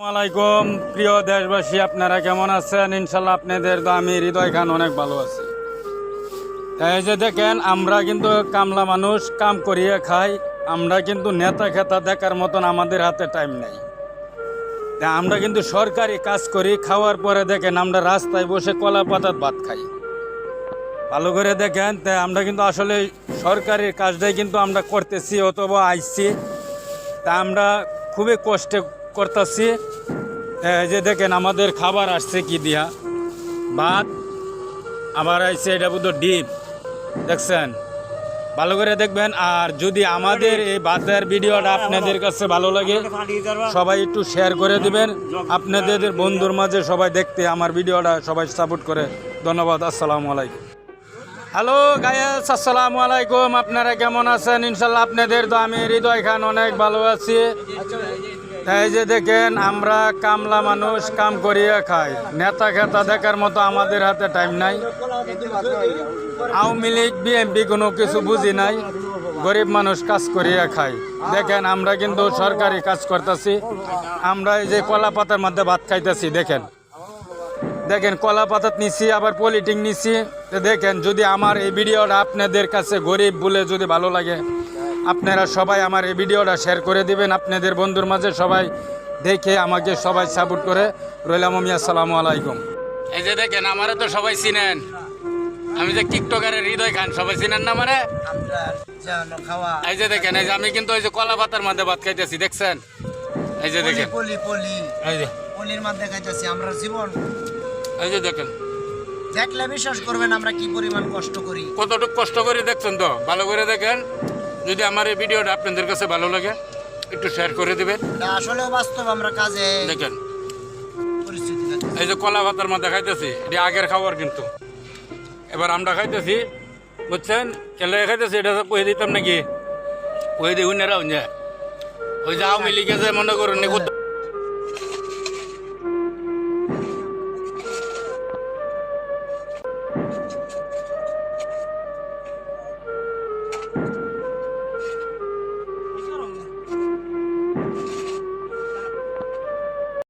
আসসালামাইকুম প্রিয় দেশবাসী, আপনারা কেমন আছেন? ইনশাল্লাহ আপনাদের তো আমি হৃদয় খান অনেক ভালো আছি। এই যে দেখেন, আমরা কিন্তু কামলা মানুষ, কাম করিয়ে খাই। আমরা কিন্তু নেতা খেতা দেখার মতন আমাদের হাতে টাইম নেই। আমরা কিন্তু সরকারি কাজ করি, খাওয়ার পরে দেখেন আমরা রাস্তায় বসে কলা পাতার ভাত খাই। ভালো করে দেখেন, তাই আমরা কিন্তু আসলে সরকারি কাজটাই কিন্তু আমরা করতেছি অথবা আইসি তা আমরা খুবই কষ্টে করতেছি। যে দেখেন আমাদের খাবার আসছে কি দিয়া? ভাত, আবার আইসে এটা বুধ ডিপ। দেখছেন? ভালো করে দেখবেন। আর যদি আমাদের এই ভাতের ভিডিওটা আপনাদের কাছে ভালো লাগে, সবাই একটু শেয়ার করে দিবেন। আপনাদের বন্ধুর মাঝে সবাই দেখতে আমার ভিডিওটা, সবাই সাপোর্ট করে। ধন্যবাদ, আসসালামু আলাইকুম। হ্যালো গায়েস আসসালামু আলাইকুম। আপনারা কেমন আছেন? ইনশাল্লাহ আপনাদের তো আমি হৃদয় খান অনেক ভালো আছি। এই যে দেখেন, আমরা কামলা মানুষ, কাম করিয়া খাই। নেতা খেতা দেখার মতো আমাদের হাতে টাইম নাই। আওয়ামী লীগ বিএনপি কোনো কিছু বুঝি নাই। গরিব মানুষ কাজ করিয়া খাই দেখেন, আমরা কিন্তু সরকারি কাজ করতেছি। আমরা এই যে কলা পাতার মধ্যে ভাত খাইতেছি, দেখেন। দেখেন, কলা পাতাত নিছি, আবার পলিটিং নিছি। দেখেন, যদি আমার এই ভিডিওটা আপনাদের কাছে গরিব বলে যদি ভালো লাগে আপনারা সবাই আমার এই ভিডিওটা শেয়ার করে দিবেন। আপনাদের বন্ধুর মাঝে সবাই দেখে আমাকে সবাই সাপোর্ট করে। রইলাম আমি আসসালামু আলাইকুম। এই যে দেখেন আমারে তো সবাই চিনেন। আমি যে টিকটকারের হৃদয় খান সবাই চিনেন না খাওয়া এই যে দেখেন এই যে আমি কিন্তু ওই যে কলা পাতার মধ্যে ভাত খাইতেছি দেখছেন? এই যে দেখেন। পলি পলি। এই যে। পলির মধ্যে খাইতেছি আমরা জীবন। এই যে দেখেন। দেখলে বিশ্বাস করবেন আমরা কি পরিমাণ কষ্ট করি। কতটুকু কষ্ট করে দেখছেন তো? ভালো করে দেখেন। যদি আমার এই ভিডিওটা আপনাদের কাছে ভালো লাগে একটু শেয়ার করে দেবেন। আসলে বাস্তব আমরা কাজে দেখেন। এই যে কলা ভাতার মধ্যে খাইতেছি এটি আগের খাবার কিন্তু। এবার আমরা খাইতেছি বুঝছেন? কেলে খাইতেছি এটা কয়ে দিতাম নাকি? কয়ে দিই উনারা যে ওই যে আওয়ামী লীগে যে মনে করুন